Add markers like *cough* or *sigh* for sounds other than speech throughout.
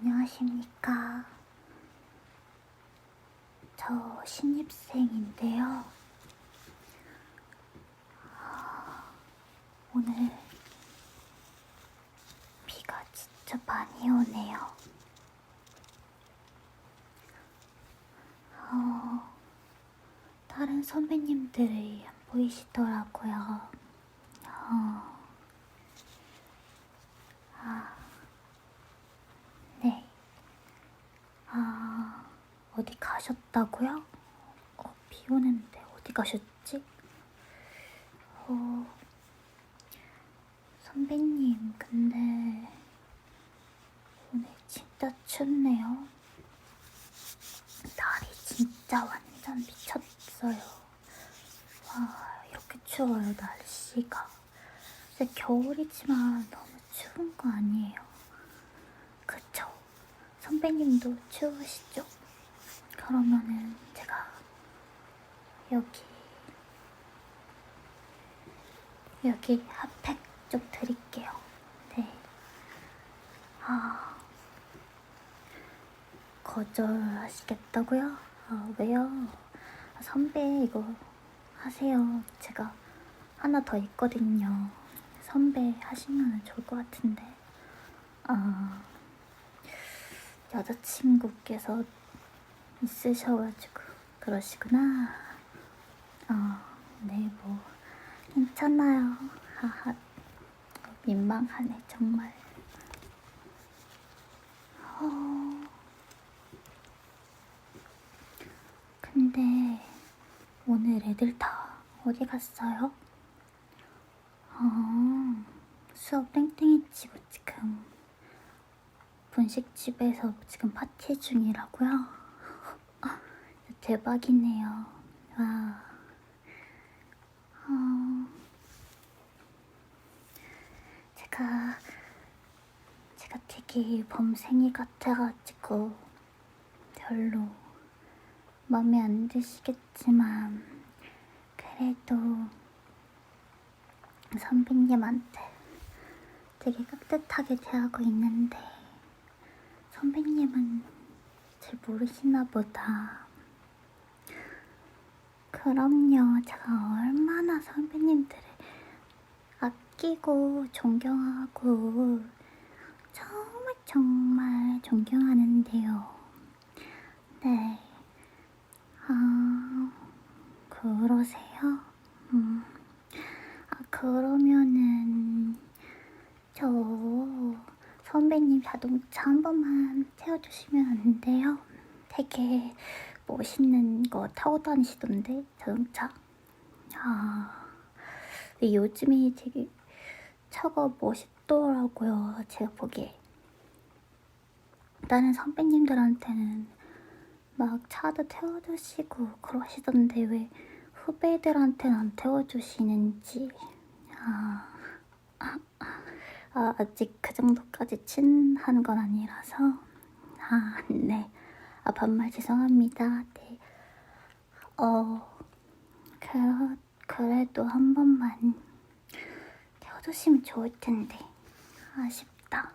안녕하십니까. 저 신입생인데요. 아, 오늘 비가 진짜 많이 오네요. 어, 다른 선배님들이 안 보이시더라고요. 어, 아, 네. 아, 어디 가셨다고요? 어, 비 오는데 어디 가셨지? 어, 선배님, 근데 오늘 진짜 춥네요. 날이 진짜 완전 미쳤어요. 와, 이렇게 추워요, 날씨가. 이제 겨울이지만 너무 추운 거 아니에요? 그쵸? 선배님도 추우시죠? 그러면은 제가 여기 여기 핫팩 좀 드릴게요. 네. 아 거절하시겠다고요? 아 왜요? 아, 선배 이거 하세요. 제가 하나 더 있거든요. 선배 하시면 좋을 것 같은데. 아 여자친구께서 있으셔가지고 그러시구나. 어, 네, 뭐 괜찮아요. 하하, 민망하네 정말. 어, 근데 오늘 애들 다 어디 갔어요? 어, 수업 땡땡이 치고 지금 분식집에서 지금 파티 중이라고요? 아, 대박이네요. 와. 어, 제가, 제가 되게 범생이 같아가지고 별로 마음에 안 드시겠지만, 그래도 선배님한테 되게 깍듯하게 대하고 있는데, 선배님은 잘 모르시나 보다. 그럼요. 제가 얼마나 선배님들을 아끼고 존경하고 정말 정말 존경하는데요. 네. 아, 그러세요? 음. 아, 그러면은 저 선배님 자동차 한 번만 태워주시면 안 돼요? 되게 멋있는 거 타고 다니시던데 자동차. 아, 요즘에 되게 차가 멋있더라고요. 제가 보기에. 다른 선배님들한테는 막 차도 태워주시고 그러시던데 왜 후배들한테는 안 태워주시는지. 아, 아, 아, 아직 그 정도까지 친한 건 아니라서. 아, 네. 아, 반말 죄송합니다. 네. 어, 그, 그래도 한 번만 태워주시면 좋을 텐데. 아쉽다.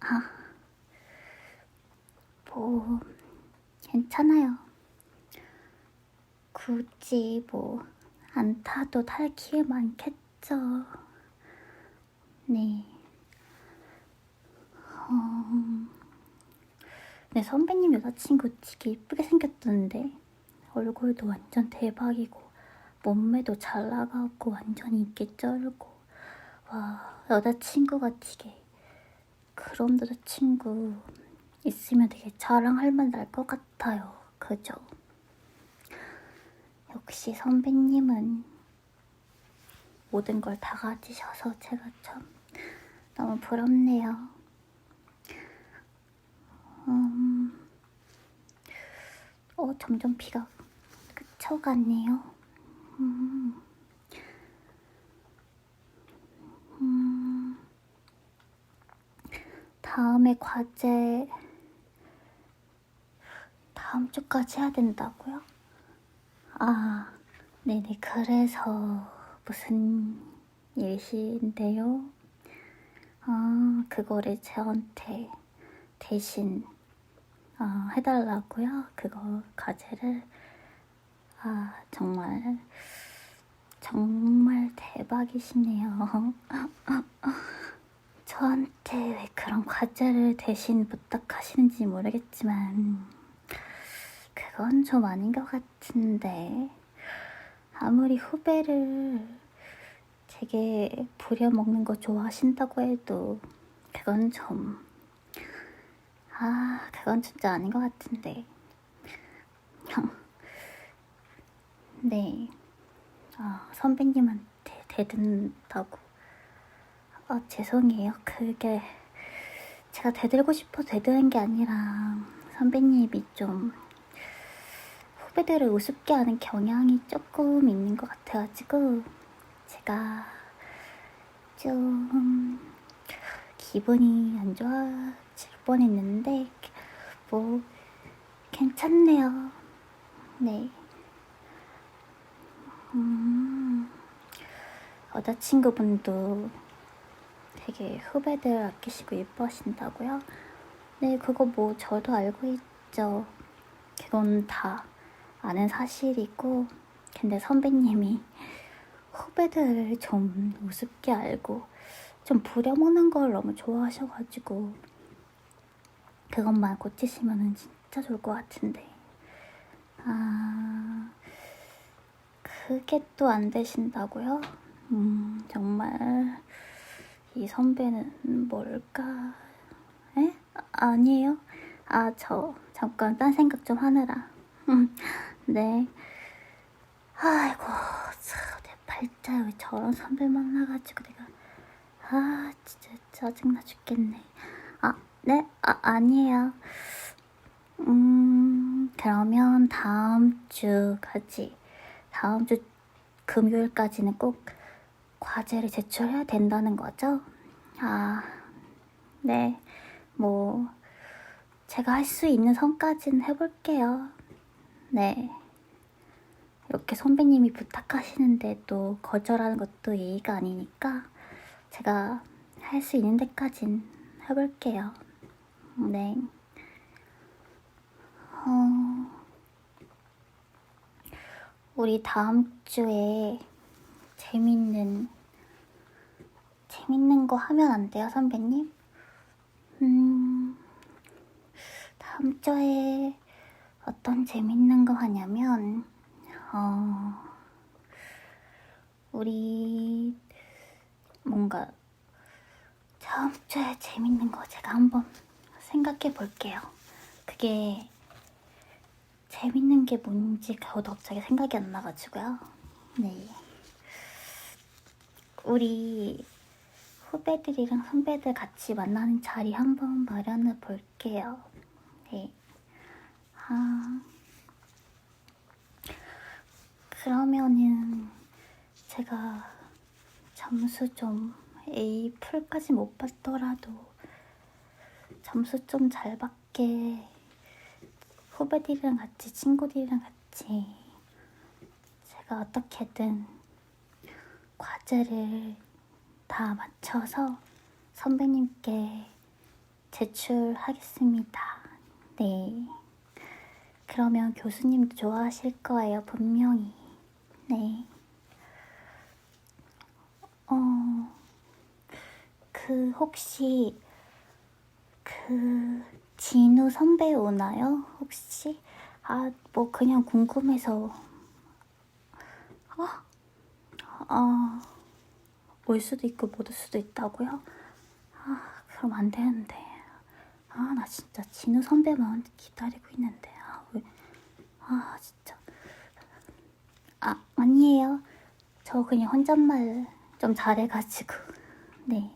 아, 뭐, 괜찮아요. 굳이 뭐, 안 타도 탈 기회 많겠죠. 네. 네, 선배님 여자친구 되게 이쁘게 생겼던데 얼굴도 완전 대박이고 몸매도 잘 나가고 완전 인기 쩔고 와 여자친구가 되게 그런 여자친구 있으면 되게 자랑할 만 날 것 같아요. 그죠? 역시 선배님은 모든 걸 다 가지셔서 제가 참 너무 부럽네요. 음, 어, 점점 비가 그쳐가네요. 음, 음, 다음에 과제 다음 주까지 해야 된다고요? 아, 네네. 그래서 무슨 일이신데요? 아, 그거를 저한테 대신 어, 해달라고요. 그거 과제를 아 정말 정말 대박이시네요. *laughs* 저한테 왜 그런 과제를 대신 부탁하시는지 모르겠지만 그건 좀 아닌 것 같은데 아무리 후배를 되게 부려먹는 거 좋아하신다고 해도 그건 좀 아, 그건 진짜 아닌 것 같은데. 네. 아, 선배님한테 대든다고. 아, 죄송해요. 그게 제가 대들고 싶어 대드는 게 아니라 선배님이 좀 후배들을 우습게 하는 경향이 조금 있는 것 같아가지고 제가 좀 기분이 안 좋아질 뻔했는데 뭐 괜찮네요. 네. 음, 여자친구분도 되게 후배들 아끼시고 예뻐하신다고요? 네, 그거 뭐 저도 알고 있죠. 그건 다 아는 사실이고, 근데 선배님이 후배들을 좀 우습게 알고 좀 부려먹는 걸 너무 좋아하셔가지고 그것만 고치시면 진짜 좋을 것 같은데 아 그게 또 안 되신다고요? 음 정말 이 선배는 뭘까? 에? 아, 아니에요? 아 저 잠깐 딴 생각 좀 하느라 음, 네 아이고 참, 내 팔자에 왜 저런 선배 만나가지고 내가 아 진짜 짜증나 죽겠네 아 네? 아 아니에요 음 그러면 다음 주까지 다음 주 금요일까지는 꼭 과제를 제출해야 된다는 거죠? 아, 네. 뭐, 제가 할 수 있는 선까지는 해볼게요. 네. 이렇게 선배님이 부탁하시는데 또 거절하는 것도 예의가 아니니까 제가 할 수 있는 데까진 해볼게요. 네. 어, 우리 다음 주에 재밌는, 재밌는 거 하면 안 돼요, 선배님? 음, 다음 주에 어떤 재밌는 거 하냐면, 어, 우리 뭔가 다음 주에 재밌는 거 제가 한번 생각해 볼게요. 그게 재밌는 게 뭔지 저도 갑자기 생각이 안 나가지고요. 네. 우리 후배들이랑 선배들 같이 만나는 자리 한번 마련해 볼게요. 네. 아. 그러면은 제가 점수 좀 A 풀까지 못 받더라도 점수 좀 잘 받게 후배들이랑 같이 친구들이랑 같이 제가 어떻게든 과제를 다 맞춰서 선배님께 제출하겠습니다. 네. 그러면 교수님도 좋아하실 거예요, 분명히. 네. 어, 그, 혹시, 그, 진우 선배 오나요? 혹시? 아, 뭐, 그냥 궁금해서. 아, 아, 올 수도 있고 못 올 수도 있다고요? 아, 그럼 안 되는데. 아, 나 진짜 진우 선배만 기다리고 있는데. 아, 왜, 아, 진짜. 아, 아니에요. 저 그냥 혼잣말 좀 잘해가지고. 네.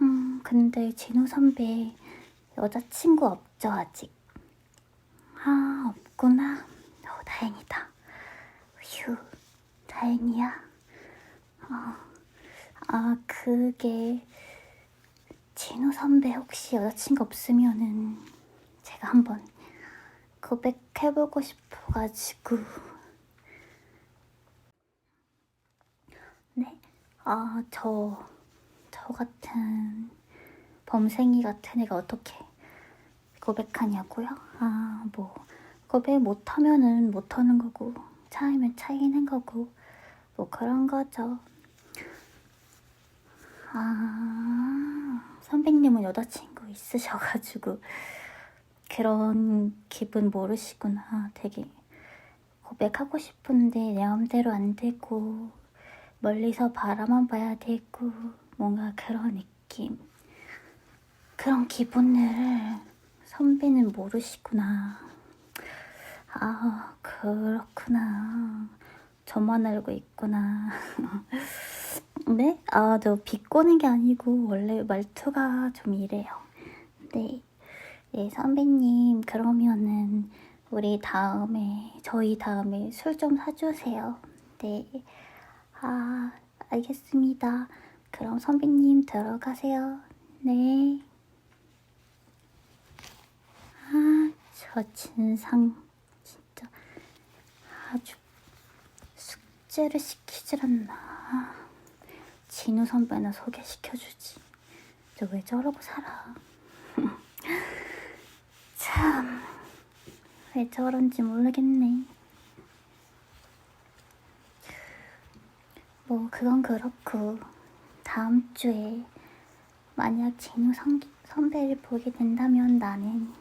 음, 근데 진우 선배 여자친구 없죠, 아직? 아, 없구나. 어, 다행이다. 휴, 다행이야. 어, 아, 그게 진우 선배 혹시 여자친구 없으면은 제가 한번 고백해보고 싶어가지고. 네? 아, 저, 저 같은 범생이 같은 애가 어떻게 고백하냐고요? 아, 뭐 고백 못하면은 못하는 거고 차이면 차이는 거고 뭐 그런 거죠. 아, 선배님은 여자친구 있으셔가지고 그런 기분 모르시구나. 되게 고백하고 싶은데 내 맘대로 안 되고 멀리서 바라만 봐야 되고 뭔가 그런 느낌. 그런 기분을 선배는 모르시구나. 아, 그렇구나. 저만 알고 있구나. *laughs* 네? 아, 저 비꼬는 게 아니고 원래 말투가 좀 이래요. 네. 네, 선배님, 그러면은 우리 다음에, 저희 다음에 술 좀 사주세요. 네. 아, 알겠습니다. 그럼 선배님 들어가세요. 네. 아, 저 진상 진짜 아주 숙제를 시키질 않나. 진우 선배나 소개시켜주지. 저 왜 저러고 살아? *laughs* 참, 왜 저런지 모르겠네. 뭐, 그건 그렇고, 다음 주에 만약 진우 선, 선배를 보게 된다면 나는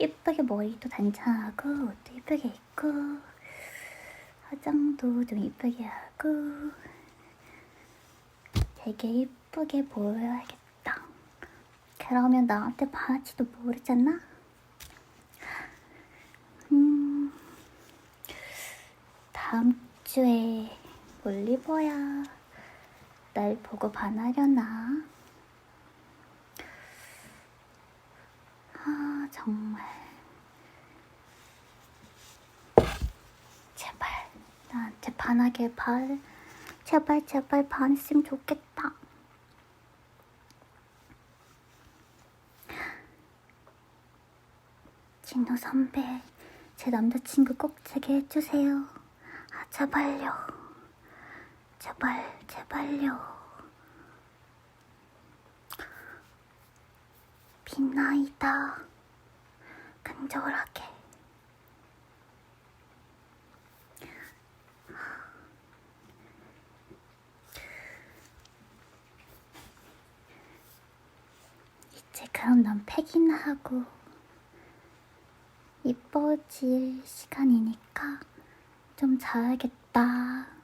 예쁘게 머리도 단장하고, 옷도 예쁘게 입고, 화장도 좀 예쁘게 하고, 되게 예쁘게 보여야겠다. 그러면 나한테 반할지도 모르잖아? 음, 다음 주에 뭘 입어야 날 보고 반하려나? 아, 정말. 제발, 나한테 반하길 발. 제발, 제발 반했으면 좋겠다. 진우 선배, 제 남자친구 꼭 되게 해주세요. 아, 제발요. 제발, 제발요. 빛나이다. 근저울하게. 이제 그럼 난 팩이나 하고 이뻐질 시간이니까 좀 자야겠다.